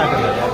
Harjot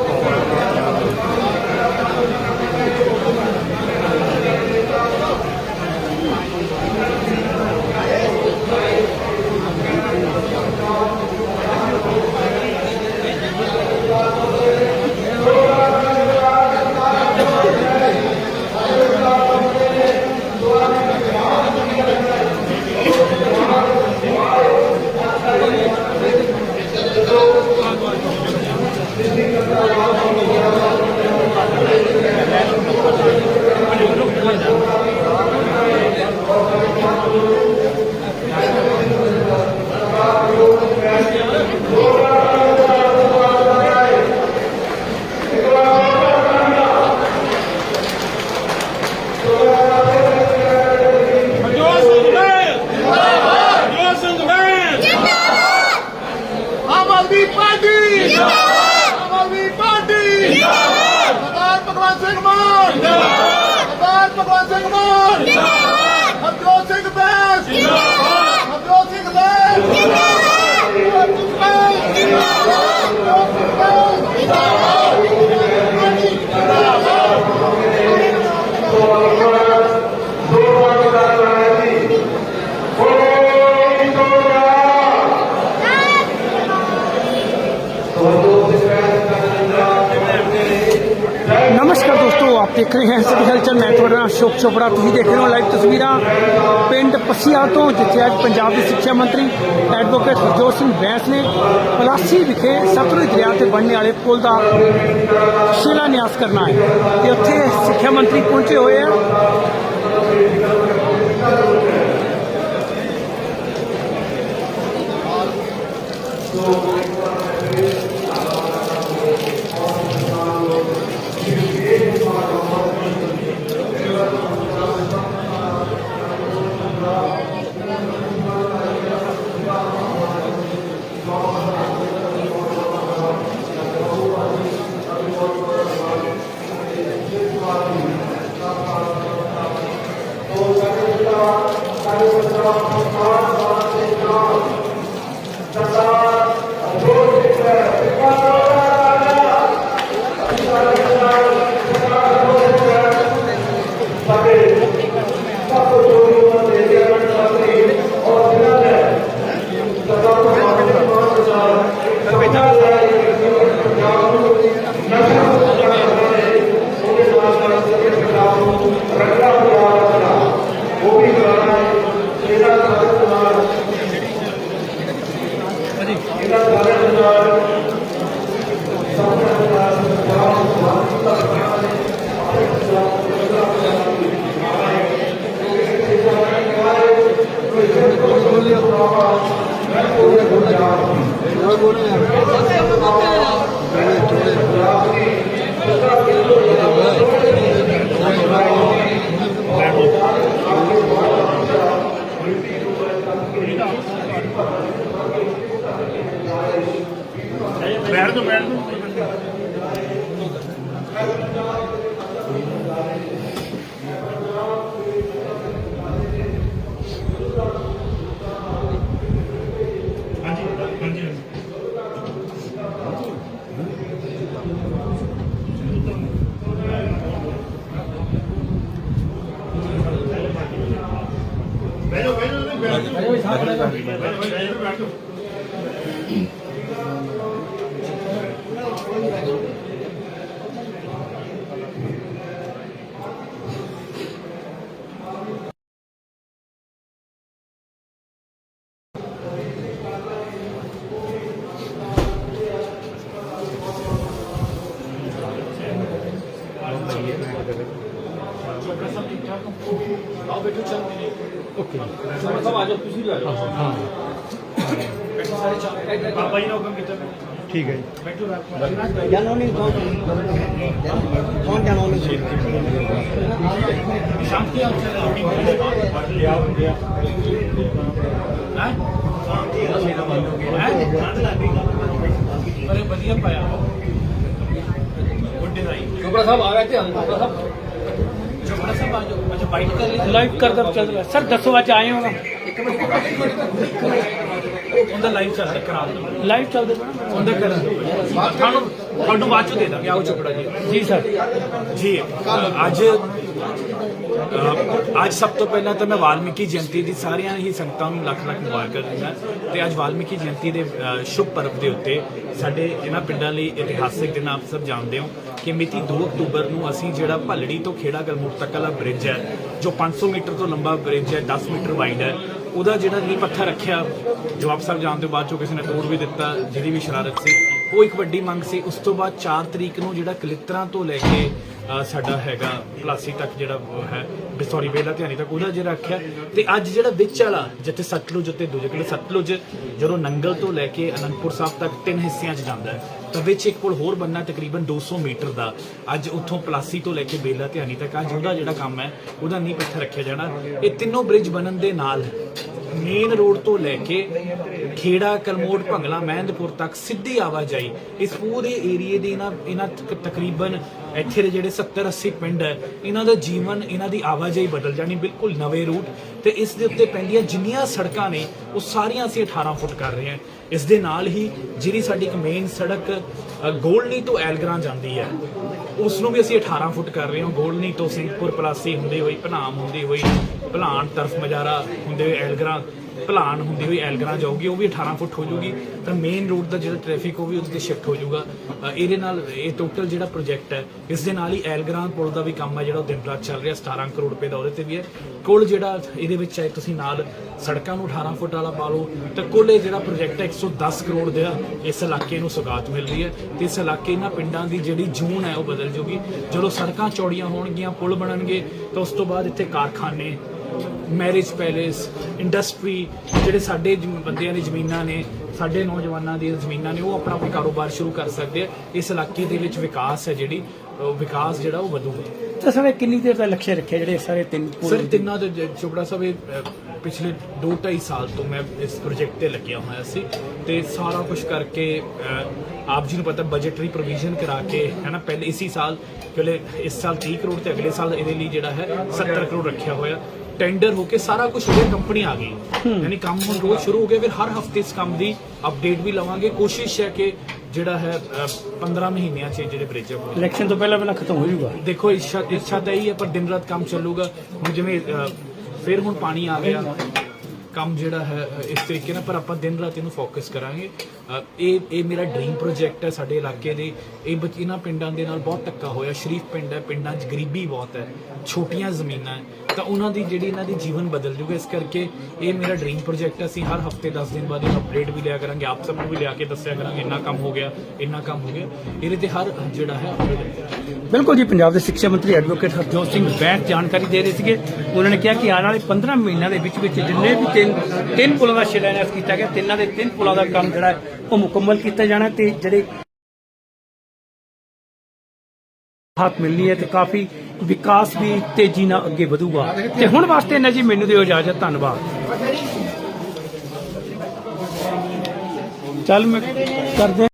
Bangsa Kemal! ਦੇਖ ਰਹੇ ਹਨ ਸਿਟੀ ਹਲਚਲ ਮੈਂ ਤੁਹਾਡਾ ਨਾਲ ਅਸ਼ੋਕ ਚੋਪੜਾ, ਤੁਸੀਂ ਦੇਖ ਰਹੇ ਹੋ ਲਾਈਵ ਤਸਵੀਰਾਂ। ਪਿੰਡ ਪਸੀਆ ਤੋਂ, ਜਿੱਥੇ ਅੱਜ ਪੰਜਾਬ ਦੇ ਸਿੱਖਿਆ ਮੰਤਰੀ ਐਡਵੋਕੇਟ ਹਰਜੋਤ ਸਿੰਘ ਬੈਂਸ ਨੇ ਪਲਾਸੀ ਵਿਖੇ ਸਤਲੁਜ ਦਰਿਆ ਤੇ ਬਣਨੇ ਵਾਲੇ ਪੁਲ ਦਾ ਸ਼ਿਲਾਨਿਆਸ ਕਰਨਾ ਹੈ। ਤੇ ਉੱਥੇ ਸਿੱਖਿਆ ਮੰਤਰੀ ਪਹੁੰਚੇ ਹੋਏ ਆ। ਬੈਠ ओके okay. तो मतलब आज आप किसी भी आ जाओ हाँ ਬਾਬਾ ਜੀ ਨੇ ਹੁਕਮ ਕੀਤਾ ਠੀਕ ਹੈ ਜੀ ਜਨੋਨੀ ਕੌਣ ਕੌਣ ਜਨੋਨੀ ਅਰੇ ਵਧੀਆ ਪਾਇਆ ਗੁੱਡੇ ਦਾ ਹੀ ਚੋਪੜਾ ਸਾਹਿਬ ਆ ਗਏ ਧਿਆਨ ਚੋਪੜਾ ਸਾਹਿਬ ਚੋਪੜਾ ਸਾਹਿਬ ਉਹਦਾ ਲਾਈਵ ਚੱਲ ਰਿਹਾ ਕਰਾ ਦਿਓ ਲਾਈਵ ਚੱਲਦੇ ਪਏ ਉਹਦਾ ਕਰ ਤੁਹਾਨੂੰ ਤੁਹਾਨੂੰ ਬਾਅਦ ਚ ਦੇ ਦਾਂਗੇ। ਆਓ ਚੋਪੜਾ ਜੀ ਜੀ ਸਰ। ਜੀ ਅੱਜ ਅੱਜ ਸਭ ਤੋਂ ਪਹਿਲਾਂ ਤਾਂ ਮੈਂ ਵਾਲਮੀਕੀ ਜਯੰਤੀ ਦੀ ਸਾਰੀਆਂ ਹੀ ਸੰਗਤਾਂ ਨੂੰ ਲੱਖ ਲੱਖ ਮੁਬਾਰਕਾਂ ਦਿੰਦਾ। ਤੇ ਅੱਜ ਵਾਲਮੀਕੀ ਜਯੰਤੀ ਦੇ ਸ਼ੁਭ ਪਰਵ ਦੇ ਉੱਤੇ ਸਾਡੇ ਇਹਨਾਂ ਪਿੰਡਾਂ ਲਈ ਇਤਿਹਾਸਿਕ ਦਿਨ ਆਪ ਸਭ ਜਾਣਦੇ ਹੋ ਕਿ ਮਿਤੀ 2 ਅਕਤੂਬਰ ਨੂੰ ਅਸੀਂ ਜਿਹੜਾ ਭੱਲੜੀ ਤੋਂ ਖੇੜਾ ਗਲਮੂਰ ਤੱਕ ਵਾਲਾ ਬ੍ਰਿਜ ਹੈ ਜੋ 500 ਮੀਟਰ ਤੋਂ ਲੰਬਾ ਬ੍ਰਿਜ ਹੈ 10 ਮੀਟਰ ਵਾਈਡ ਹੈ ਉਹਦਾ ਜਿਹੜਾ ਨੀਂਹ ਪੱਥਰ ਰੱਖਿਆ, ਜਵਾਬ ਸਾਹਿਬ ਜਾਣ ਤੋਂ ਬਾਅਦ ਚੋਂ ਕਿਸੇ ਨੇ ਤੋੜ ਵੀ ਦਿੱਤਾ, ਜਿਹਦੀ ਵੀ ਸ਼ਰਾਰਤ ਸੀ। ਉਹ ਇੱਕ ਵੱਡੀ ਮੰਗ ਸੀ। ਉਸ ਤੋਂ ਬਾਅਦ 4 ਤਰੀਕ ਨੂੰ ਜਿਹੜਾ ਕਲਿੱਤਰਾਂ ਤੋਂ ਲੈ ਕੇ ਸਾਡਾ ਹੈਗਾ ਪਲਾਸੀ ਤੱਕ ਜਿਹੜਾ ਹੈ। ਸੌਰੀ ਬੇਲਾ ਧਿਆਨੀ ਤੱਕ ਉਹਦਾ ਜਿਹੜਾ ਰੱਖਿਆ। ਤੇ ਅੱਜ ਜਿਹੜਾ ਵਿੱਚ ਵਾਲਾ, ਜਿੱਥੇ ਸਤਲੁਜ ਉੱਤੇ ਦੂਜੇ ਕੋਲ ਸਤਲੁਜ, ਜਦੋਂ ਨੰਗਲ ਤੋਂ ਲੈ ਕੇ ਅਨੰਦਪੁਰ ਸਾਹਿਬ ਤੱਕ ਤਿੰਨ ਹਿੱਸਿਆਂ 'ਚ ਜਾਂਦਾ ਹੈ, ਤਾਂ ਵਿੱਚ ਇੱਕ ਪੁਲ ਹੋਰ ਬੰਨਾ ਤਕਰੀਬਨ 200 ਮੀਟਰ ਦਾ। ਅੱਜ ਉੱਥੋਂ ਪਲਾਸੀ ਤੋਂ ਲੈ ਕੇ ਬੇਲਾ ਧਿਆਨੀ ਤੱਕ ਅੱਜ ਉਹਦਾ ਜਿਹੜਾ ਕੰਮ ਹੈ, ਉਹਦਾ ਨੀਂਹ ਪੱਥਰ ਰੱਖਿਆ ਜਾਣਾ। ਇਹ ਤਿੰਨੋਂ ਬ੍ਰਿਜ ਬਣਨ ਦੇ ਨਾਲ ਮੇਨ ਰੋਡ ਤੋਂ ਲੈ ਕੇ ਖੇੜਾ, ਕਲਮੋਟ, ਭੰਗਲਾ, ਮਹਿੰਦਪੁਰ ਤੱਕ ਸਿੱਧੀ ਆਵਾਜਾਈ ਇਸ ਪੂਰੇ ਏਰੀਏ ਦੀ ਇਹਨਾਂ ਇਹਨਾਂ ਤਕਰੀਬਨ ਇੱਥੇ ਦੇ ਜਿਹੜੇ 70 80 ਪਿੰਡ ਹੈ, ਇਹਨਾਂ ਦਾ ਜੀਵਨ, ਇਹਨਾਂ ਦੀ ਆਵਾਜਾਈ ਬਦਲ ਜਾਣੀ, ਬਿਲਕੁਲ ਨਵੇਂ ਰੂਟ ਤੇ ਇਸ ਦੇ ਉੱਤੇ ਪੈਂਦੀਆਂ ਜਿੰਨੀਆਂ ਸੜਕਾਂ ਨੇ, ਉਹ ਸਾਰੀਆਂ ਅਸੀਂ 18 ਫੁੱਟ ਕਰ ਰਹੇ ਹਾਂ। ਇਸ ਦੇ ਨਾਲ ਹੀ ਜਿਹੜੀ ਸਾਡੀ ਇੱਕ ਮੇਨ ਸੜਕ ਗੋਲਨੀ ਤੋਂ ਐਲਗਰਾਂ ਜਾਂਦੀ ਹੈ ਉਸ ਨੂੰ ਵੀ ਅਸੀਂ 18 ਫੁੱਟ ਕਰ ਰਹੇ ਹਾਂ। ਗੋਲਨੀ ਤੋਂ ਸਿੰਘਪੁਰ ਪਲਾਸੀ ਹੁੰਦੇ ਹੋਈ, ਭਨਾਮ ਹੁੰਦੀ ਹੋਈ ਭਲਾਨ ਤਰਫ ਮਜਾਰਾ ਹੁੰਦੇ ਹੋਏ ਐਲਗਰਾਂ ਭਲਾਨ ਹੁੰਦੀ ਹੋਈ ਐਲਗਰਾਂ ਜਾਊਗੀ, ਉਹ ਵੀ 18 ਫੁੱਟ ਹੋ ਜਾਊਗੀ। ਤਾਂ ਮੇਨ ਰੋਡ ਦਾ ਜਿਹੜਾ ਟ੍ਰੈਫਿਕ ਉਹ ਵੀ ਉਹਦੇ ਤੇ ਸ਼ਿਫਟ ਹੋ ਜਾਊਗਾ। ਇਹਦੇ ਨਾਲ, ਇਹ ਟੋਟਲ ਜਿਹੜਾ ਪ੍ਰੋਜੈਕਟ ਹੈ, ਇਸ ਦੇ ਨਾਲ ਹੀ ਐਲਗਰਾਂ ਪੁਲ ਦਾ ਵੀ ਕੰਮ ਹੈ ਜਿਹੜਾ ਉਹ ਦਿਨ ਰਾਤ ਚੱਲ ਰਿਹਾ 17 ਕਰੋੜ ਰੁਪਏ ਦਾ ਉਹਦੇ ਤੇ ਵੀ ਹੈ। ਕੁੱਲ ਜਿਹੜਾ ਇਹਦੇ ਵਿੱਚ ਹੈ, ਤੁਸੀਂ ਨਾਲ ਸੜਕਾਂ ਨੂੰ 18 ਫੁੱਟ ਵਾਲਾ ਪਾ ਲਓ, ਤਾਂ ਕੁੱਲ ਇਹ ਜਿਹੜਾ ਪ੍ਰੋਜੈਕਟ ਹੈ 110 ਕਰੋੜ ਦਾ ਇਸ ਇਲਾਕੇ ਨੂੰ ਸੁਗਾਤ ਮਿਲ ਰਹੀ ਹੈ। ਤੇ ਇਸ ਇਲਾਕੇ ਇਹਨਾਂ ਪਿੰਡਾਂ ਦੀ ਜਿਹੜੀ ਜੂਨ ਹੈ, ਉਹ ਬਦਲ ਜੂਗੀ। ਜਦੋਂ ਸੜਕਾਂ ਚੌੜੀਆਂ ਹੋਣਗੀਆਂ, ਪੁਲ ਬਣਨਗੇ, ਤਾਂ ਉਸ ਤੋਂ ਬਾਅਦ ਇੱਥੇ ਕਾਰਖਾਨੇ ਮੈਰਿਜ ਪੈਲੇਸ ਇੰਡਸਟਰੀ ਜਿਹੜੇ ਸਾਡੇ ਜ਼ਮ- ਬੰਦਿਆਂ ਦੀ ਜ਼ਮੀਨਾਂ ਨੇ ਸਾਡੇ ਨੌਜਵਾਨਾਂ ਦੀਆਂ ਜ਼ਮੀਨਾਂ ਨੇ ਉਹ ਆਪਣਾ ਕੋਈ ਕਾਰੋਬਾਰ ਸ਼ੁਰੂ ਕਰ ਸਕਦੇ ਆ। ਇਸ ਇਲਾਕੇ ਦੇ ਵਿੱਚ ਵਿਕਾਸ ਹੈ ਜਿਹੜੀ ਉਹ ਵਿਕਾਸ ਜਿਹੜਾ ਉਹ ਵਧੂਗਾ ਤਾਂ ਸਰ ਇਹ ਕਿੰਨੀ ਦੇਰ ਦਾ ਲਕਸ਼ਯ ਰੱਖਿਆ ਜਿਹੜੇ ਸਾਰੇ ਤਿੰਨ ਸਰ ਤਿੰਨਾਂ ਦੇ ਜ- ਚੋਪੜਾ ਸਾਹਿਬ ਇਹ, ਅ, ਪਿਛਲੇ 2.5 ਸਾਲ ਤੋਂ ਮੈਂ ਇਸ ਪ੍ਰੋਜੈਕਟ ਤੇ ਲੱਗਿਆ ਹੋਇਆ ਸੀ। ਤੇ ਸਾਰਾ ਕੁਝ ਕਰਕੇ ਅ, ਆਪ ਜੀ ਨੂੰ ਪਤਾ ਬਜਟਰੀ ਪ੍ਰੋਵੀਜ਼ਨ ਕਰਾ ਕੇ ਹੈ ਨਾ ਪਹਿਲੇ ਇਸੀ ਸਾਲ ਪਹਿਲੇ ਇਸ ਸਾਲ 30 ਕਰੋੜ ਤੇ ਅਗਲੇ ਸਾਲ ਇਹਦੇ ਲਈ ਜਿਹੜਾ ਹੈ 70 ਕਰੋੜ ਰੱਖਿਆ ਹੋਇਆ। ਟੈਂਡਰ ਹੋ ਕੇ ਸਾਰਾ ਕੁਝ ਹੋ ਗਿਆ ਕੰਪਨੀ ਆ ਗਈ। ਯਾਨੀ ਕੰਮ ਹੁਣ ਰੋਜ਼ ਸ਼ੁਰੂ ਹੋ ਗਿਆ ਫਿਰ ਹਰ ਹਫ਼ਤੇ ਇਸ ਕੰਮ ਦੀ ਅਪਡੇਟ ਵੀ ਲਵਾਂਗੇ। ਕੋਸ਼ਿਸ਼ ਹੈ ਕਿ ਜਿਹੜਾ ਹੈ ਅ, 15 ਮਹੀਨਿਆਂ 'ਚ ਜਿਹੜੇ ਬ੍ਰਿਜ ਹੋ। ਇਲੈਕਸ਼ਨ ਤੋਂ ਪਹਿਲਾਂ ਪਹਿਲਾਂ ਖਤਮ ਹੋ ਜਾਊਗਾ। ਦੇਖੋ ਇੱਛਾ ਇੱਛਾ ਤਾਂ ਇਹੀ ਹੈ ਪਰ ਦਿਨ ਰਾਤ ਕੰਮ ਚੱਲੂਗਾ। ਹੁਣ ਜਿਵੇਂ ਫਿਰ ਹੁਣ ਪਾਣੀ ਆ ਗਿਆ। ਕੰਮ ਜਿਹੜਾ ਹੈ ਇਸ ਤਰੀਕੇ ਨਾਲ, ਪਰ ਆਪਾਂ ਦਿਨ ਰਾਤ ਇਹਨੂੰ ਫੋਕਸ ਕਰਾਂਗੇ। ਇਹ ਇਹ ਮੇਰਾ ਡ੍ਰੀਮ ਪ੍ਰੋਜੈਕਟ ਹੈ ਸਾਡੇ ਇਲਾਕੇ ਦੇ। ਇਹ ਬੱਚ- ਇਹਨਾਂ ਪਿੰਡਾਂ ਦੇ ਨਾਲ ਬਹੁਤ ਧੱਕਾ ਹੋਇਆ। ਸ਼ਰੀਫ ਪਿੰਡ ਹੈ, ਪਿੰਡਾਂ 'ਚ ਗਰੀਬੀ ਬਹੁਤ ਹੈ, ਛੋਟੀਆਂ ਜ਼ਮੀਨਾਂ ਹੈ। ਤਾਂ ਉਹਨਾਂ ਦੀ ਜਿਹੜੀ ਇਹਨਾਂ ਦੀ ਜੀਵਨ ਬਦਲ ਜੂਗਾ, ਇਸ ਕਰਕੇ ਇਹ ਮੇਰਾ ਡ੍ਰੀਮ ਪ੍ਰੋਜੈਕਟ ਅਸੀਂ ਹਰ ਹਫ਼ਤੇ 10 ਦਿਨ ਬਾਅਦ ਇਹ ਅਪਡੇਟ ਵੀ ਲਿਆ ਕਰਾਂਗੇ। ਆਪ ਸਭ ਨੂੰ ਵੀ ਲਿਆ ਕੇ ਦੱਸਿਆ ਕਰਾਂਗੇ, ਇੰਨਾ ਕੰਮ ਹੋ ਗਿਆ, ਇੰਨਾ ਕੰਮ ਹੋ ਗਿਆ। ਇਹਦੇ ਤੇ ਹਰ ਜਿਹੜਾ ਹੈ ਬਿਲਕੁਲ ਜੀ, ਪੰਜਾਬ ਦੇ ਸਿੱਖਿਆ ਮੰਤਰੀ ਐਡਵੋਕੇਟ ਹਰਜੋਤ ਸਿੰਘ ਬੈਂਸ ਜਾਣਕਾਰੀ ਦੇ ਰਹੇ ਸੀਗੇ। ਉਹਨਾਂ ਨੇ ਕਿਹਾ ਕਿ ਆਉਣ ਵਾਲੇ 15 ਮਹੀਨਿਆਂ ਦੇ ਵਿੱਚ ਵਿੱਚ ਜਿੰਨੇ ਵੀ ਤਿੰਨ ਤਿੰਨ ਪੁਲਾਂ ਦਾ ਸ਼ਿਲਾਨਿਆਸ ਕੀਤਾ ਗਿਆ। ਤਿੰਨਾਂ ਦੇ ਤਿੰਨ ਪੁਲਾਂ ਦਾ ਕੰਮ ਜਿਹੜਾ ਹੈ ਉਹ ਮੁਕੰਮਲ ਕੀਤਾ ਜਾਣਾ ਤੇ ਜਿਹੜੇ ਹੱਥ ਮਿਲਣੀ ਹੈ ਤੇ ਕਾਫੀ ਵਿਕਾਸ ਵੀ ਤੇਜ਼ੀ ਨਾਲ ਅੱਗੇ ਵਧੂਗਾ। ਤੇ ਹੁਣ ਵਾਸਤੇ ਇਹਨਾਂ ਜੀ, ਮੈਨੂੰ ਦਿਓ ਇਜਾਜ਼ਤ, ਧੰਨਵਾਦ। ਚੱਲ ਮੈਂ ਕਰਦੇ